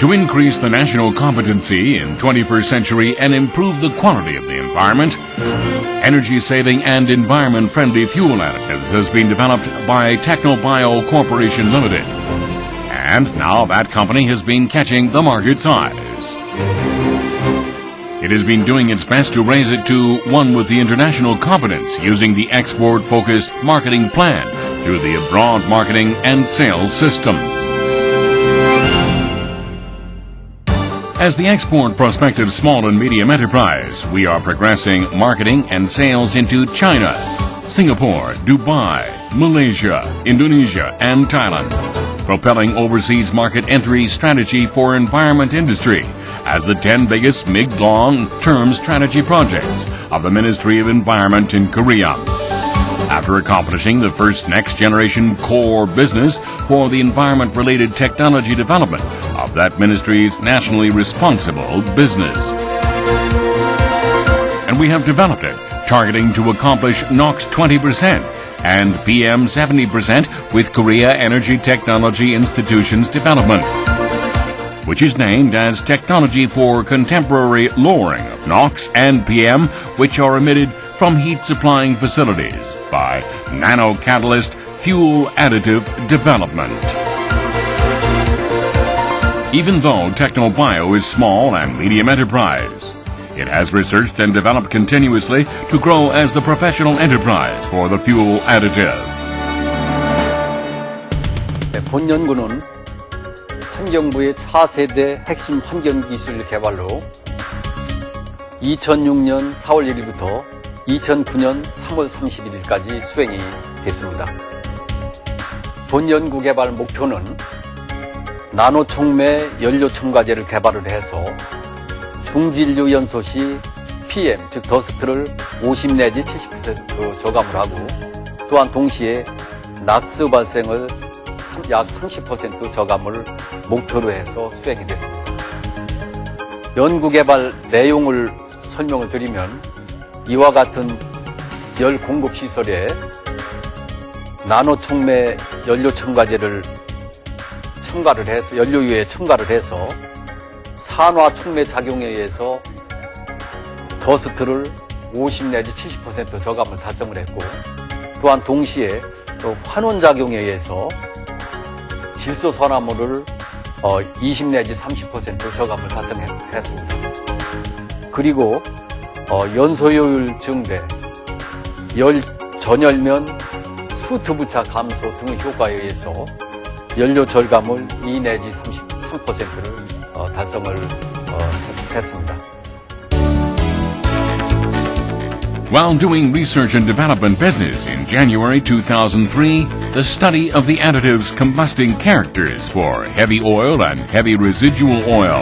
To increase the national competency in 21st century and improve the quality of the environment, energy saving and environment friendly fuel additives has been developed by Technobio Corporation Limited. And now that company has been catching the market's eyes. It has been doing its best to raise it to one with the international competence using the export focused marketing plan through the abroad marketing and sales system. As the export prospective small and medium enterprise, we are progressing marketing and sales into China, Singapore, Dubai, Malaysia, Indonesia, and Thailand, propelling overseas market entry strategy for environment industry as the 10 biggest mid-long term strategy projects of the Ministry of Environment in Korea. After accomplishing the first next generation core business for the environment related technology development of that ministry's nationally responsible business. And we have developed it, targeting to accomplish NOx 20% and PM 70% with Korea Energy Technology Institution's development which is named as Technology for Contemporary Lowering of NOx and PM, which are emitted from heat supplying facilities by Nano Catalyst Fuel Additive Development. Even though TechnoBio is small and medium enterprise, it has researched and developed continuously to grow as the professional enterprise for the fuel additive. 네, 본 연구는 환경부의 차세대 핵심 환경기술 개발로 2006년 4월 1일부터 2009년 3월 31일까지 수행이 됐습니다. 본 연구 개발 목표는 나노 촉매 연료 첨가제를 개발을 해서 중진류 연소 시 PM, 즉 더스트를 50 내지 70% 저감을 하고 또한 동시에 낙스 발생을 약 30% 저감을 목표로 해서 수행이 됐습니다. 연구 개발 내용을 설명을 드리면 이와 같은 열 공급 시설에 나노 촉매 연료 첨가제를 첨가를 해서 연료유에 첨가를 해서 산화 촉매 작용에 의해서 더스트를 50 내지 70% 저감을 달성을 했고 또한 동시에 또 환원 작용에 의해서 질소 산화물을 20 내지 30% 저감을 달성했습니다. 그리고 어, 연소효율 증대, 열 전열면 수트 부착 감소 등의 효과에 의해서 연료 절감을 2 내지 33%를 어, 달성을 어, 했습니다. While doing research and development business in January 2003, the study of the additives combusting characters for heavy oil and heavy residual oil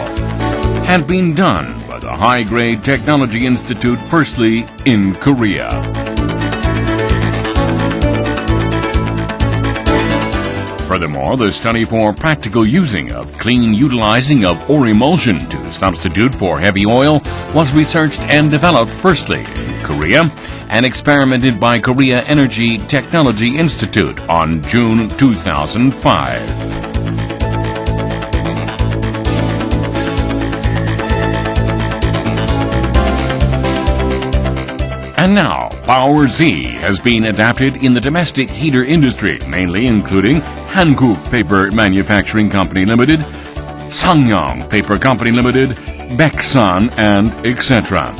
had been done by the High Grade Technology Institute firstly in Korea. Furthermore, the study for practical using of clean utilizing of or emulsion to substitute for heavy oil was researched and developed firstly in Korea and experimented by Korea Energy Technology Institute on June 2005. And now, Power Z has been adapted in the domestic heater industry, mainly including Hankuk Paper Manufacturing Company Limited, Sangyong Paper Company Limited, Beksan, and etc.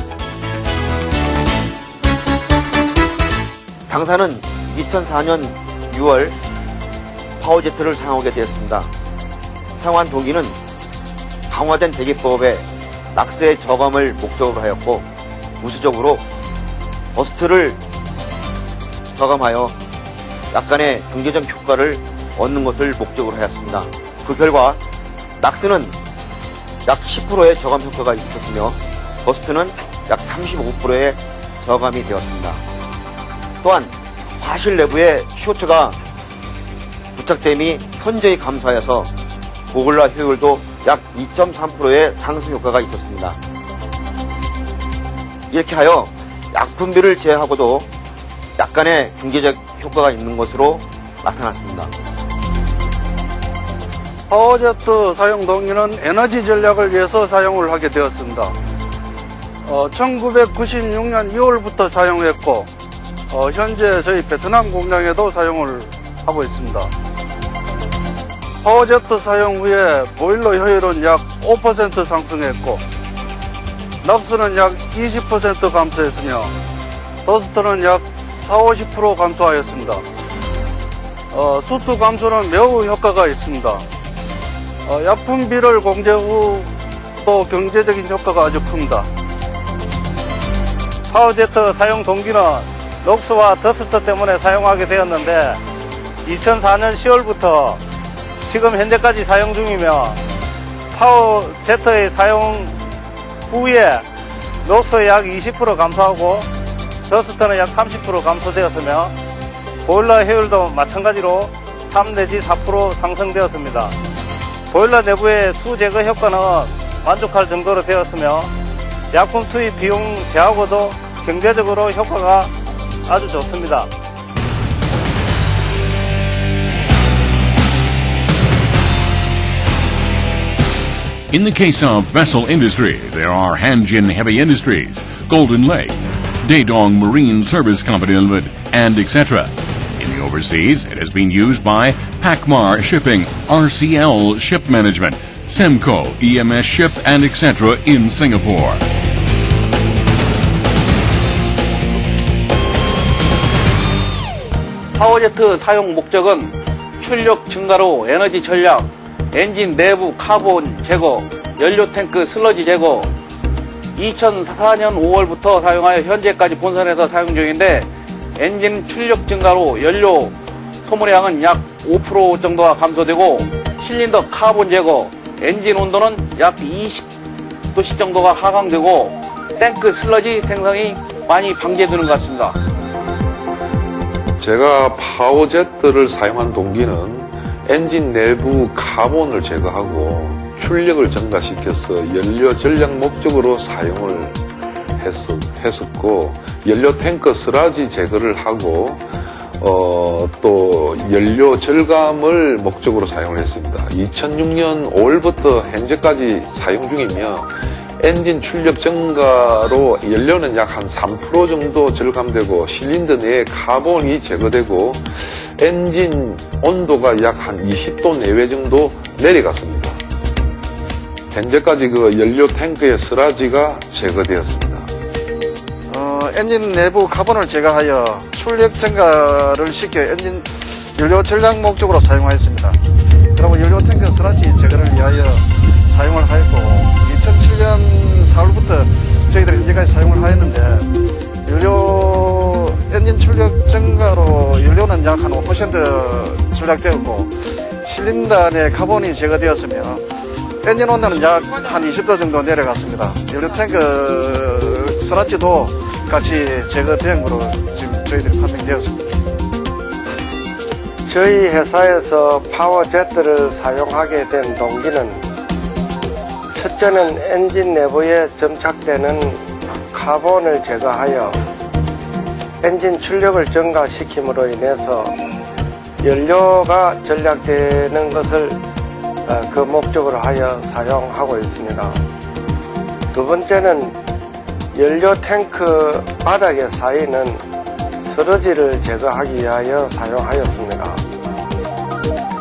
당사는 2004년 6월 파워제트를 사용하게 되었습니다. 사용한 동기는 강화된 대기법에 낙스의 저감을 목적으로 하였고 우수적으로 버스트를 저감하여 약간의 경제적 효과를 얻는 것을 목적으로 하였습니다. 그 결과 낙스는 약 10%의 저감 효과가 있었으며 버스트는 약 35%의 저감이 되었습니다. 또한 화실 내부에 쇼트가 부착됨이 현저히 감소하여서 보글라 효율도 약 2.3%의 상승 효과가 있었습니다. 이렇게 하여 약품비를 제외하고도 약간의 경제적 효과가 있는 것으로 나타났습니다. 파워제트 사용 동기는 에너지 전략을 위해서 사용을 하게 되었습니다. 어, 1996년 2월부터 사용했고 어, 현재 저희 베트남 공장에도 사용을 하고 있습니다. 파워제트 사용 후에 보일러 효율은 약 5% 상승했고 락스는 약 20% 감소했으며 더스트는 약 4, 50% 감소하였습니다. 어, 수투 감소는 매우 효과가 있습니다. 어, 약품비를 공제 후도 경제적인 효과가 아주 큽니다. 파워제트 사용 동기는 녹스와 더스트 때문에 사용하게 되었는데 2004년 10월부터 지금 현재까지 사용 중이며 파워제트의 사용 후에 녹스 약20% 감소하고 더스트는 약 30% 감소되었으며 보일러 효율도 마찬가지로 3 내지 4% 상승되었습니다. 보일러 내부의 수 제거 효과는 만족할 정도로 되었으며 약품 투입 비용 제하고도 경제적으로 효과가 아주 좋습니다. In the case of vessel industry, there are Hanjin Heavy Industries, Golden Lake, Daedong Marine Service Company Limited, and etc. In the overseas, it has been used by Pacmar Shipping, RCL Ship Management, Semco, EMS Ship, and etc. in Singapore. 파워제트 사용 목적은 출력 증가로 에너지 전략, 엔진 내부 카본 제거, 연료 탱크 슬러지 제거, 2004년 5월부터 사용하여 현재까지 본선에서 사용 중인데 엔진 출력 증가로 연료 소모량은 약 5% 정도가 감소되고 실린더 카본 제거, 엔진 온도는 약 20도씨 정도가 하강되고 탱크 슬러지 생성이 많이 방지되는 것 같습니다. 제가 파워제트를 사용한 동기는 엔진 내부 카본을 제거하고 출력을 증가시켜서 연료 전략 목적으로 사용을 했었, 고 연료 탱크 스라지 제거를 하고 어, 또 연료 절감을 목적으로 사용을 했습니다. 2006년 5월부터 현재까지 사용 중이며 엔진 출력 증가로 연료는 약 한 3% 정도 절감되고 실린더 내에 카본이 제거되고 엔진 온도가 약 한 20도 내외 정도 내려갔습니다. 현재까지 그 연료 탱크의 스라지가 제거되었습니다. 어, 엔진 내부 카본을 제거하여 출력 증가를 시켜 엔진 연료 전략 목적으로 사용하였습니다. 그리고 연료 탱크 스라치 5% 절약되었고 실린더 내 카본이 제거되었으며 엔진 온도는 약 한 20도 정도 내려갔습니다. 연료 탱크 스라치도 같이 제거된 거로 지금 저희들이 판명되었습니다. 저희 회사에서 파워제트를 사용하게 된 동기는 첫째는 엔진 내부에 점착되는 카본을 제거하여 엔진 출력을 증가시킴으로 인해서 연료가 전략되는 것을 어, 그 목적으로 하여 사용하고 있습니다. 두 번째는 연료 탱크 바닥에 쌓이는 스러지를 제거하기 위하여 사용하였습니다.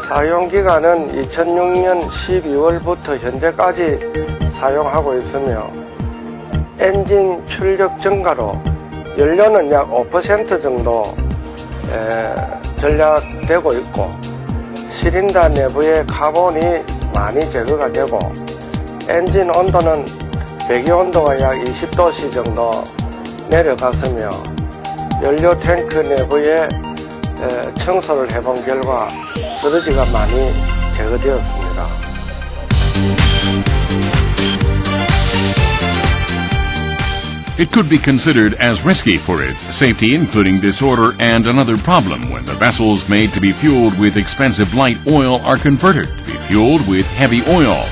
사용 기간은 2006년 12월부터 현재까지 사용하고 있으며 엔진 출력 증가로 연료는 약 5% 정도 에, 전략되고 있고 실린더 내부의 카본이 많이 제거가 되고 엔진 온도는 배기 온도가 약 20도씨 정도 내려갔으며 연료 탱크 내부에 에, 청소를 해본 결과 쓰러지가 많이 제거되었습니다. It could be considered as risky for its safety, including disorder and another problem when the vessels made to be fueled with expensive light oil are converted to be fueled with heavy oil.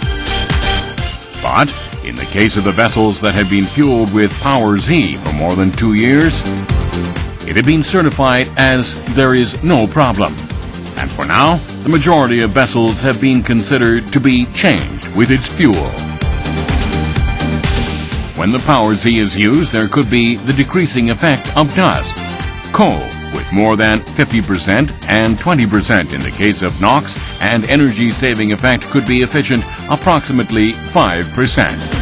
But in the case of the vessels that had been fueled with Power Z for more than two years, it had been certified as there is no problem. and for now, the majority of vessels have been considered to be changed with its fuel. When the Power Z is used, there could be the decreasing effect of dust. Coal, with more than 50% and 20% in the case of NOx, and energy saving effect could be efficient approximately 5%.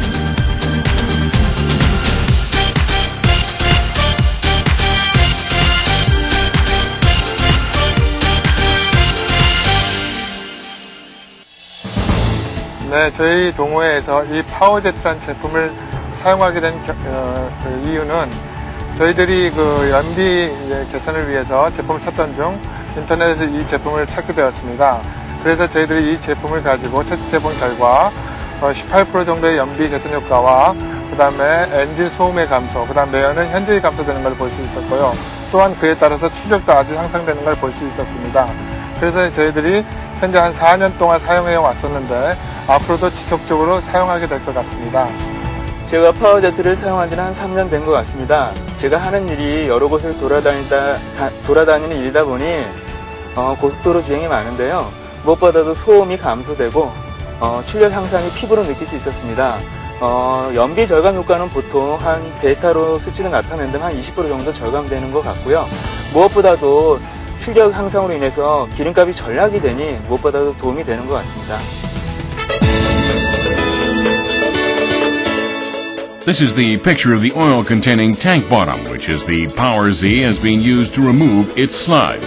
네, 저희 동호회에서 이 파워제트라는 제품을 사용하게 된 겨- 어, 그 이유는 저희들이 그 연비 개선을 위해서 제품을 찾던 중 인터넷에서 이 제품을 찾게 되었습니다. 그래서 저희들이 이 제품을 가지고 테스트 해본 결과 어, 18% 정도의 연비 개선 효과와 그 다음에 엔진 소음의 감소, 그 다음 매연은 현저히 감소되는 걸 볼 수 있었고요. 또한 그에 따라서 출력도 아주 향상되는 걸 볼 수 있었습니다. 그래서 저희들이 현재 한 4년 동안 사용해 왔었는데 앞으로도 지속적으로 사용하게 될 것 같습니다. 제가 파워제트를 사용한 지는 한 3년 된 것 같습니다. 제가 하는 일이 여러 곳을 돌아다니다, 다- 돌아다니는 일이다 보니, 어, 고속도로 주행이 많은데요. 무엇보다도 소음이 감소되고, 어, 출력 향상이 피부로 느낄 수 있었습니다. 어, 연비 절감 효과는 보통 한 데이터로 수치로 나타내는데 한20% 정도 절감되는 것 같고요. 무엇보다도 출력 향상으로 인해서 기름값이 절약이 되니 무엇보다도 도움이 되는 것 같습니다. This is the picture of the oil containing tank bottom, which is the Power Z has been used to remove its sludge.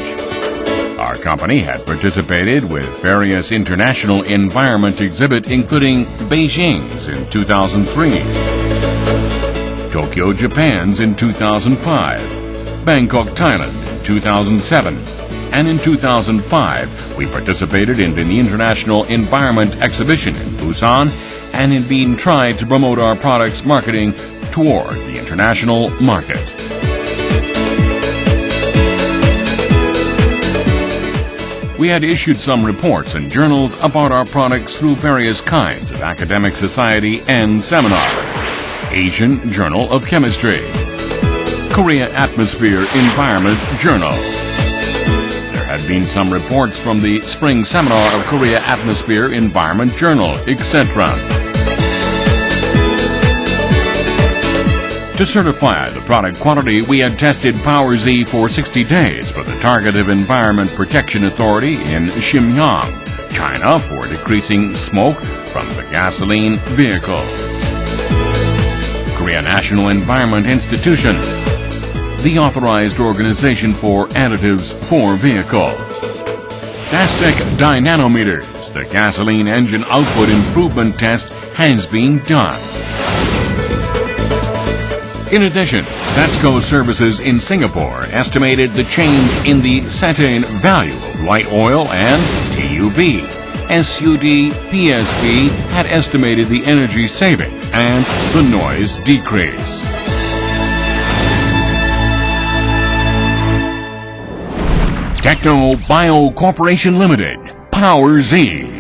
Our company had participated with various international environment exhibit including Beijing's in 2003, Tokyo, Japan's in 2005, Bangkok, Thailand in 2007, and in 2005 we participated in the International Environment Exhibition in Busan and in being tried to promote our products marketing toward the international market. We had issued some reports and journals about our products through various kinds of academic society and seminar. Asian Journal of Chemistry, Korea Atmosphere Environment Journal. There had been some reports from the Spring Seminar of Korea Atmosphere Environment Journal, etc. To certify the product quality, we had tested Power Z for 60 days for the Targeted Environment Protection Authority in Xinjiang, China for decreasing smoke from the gasoline vehicles. Korea National Environment Institution, the authorized organization for additives for vehicles. Dastec Dynanometers, the gasoline engine output improvement test has been done. In addition, Satsco Services in Singapore estimated the change in the cetane value of light oil and TUV. SUD PSB had estimated the energy saving and the noise decrease. Techno Bio Corporation Limited, Power Z.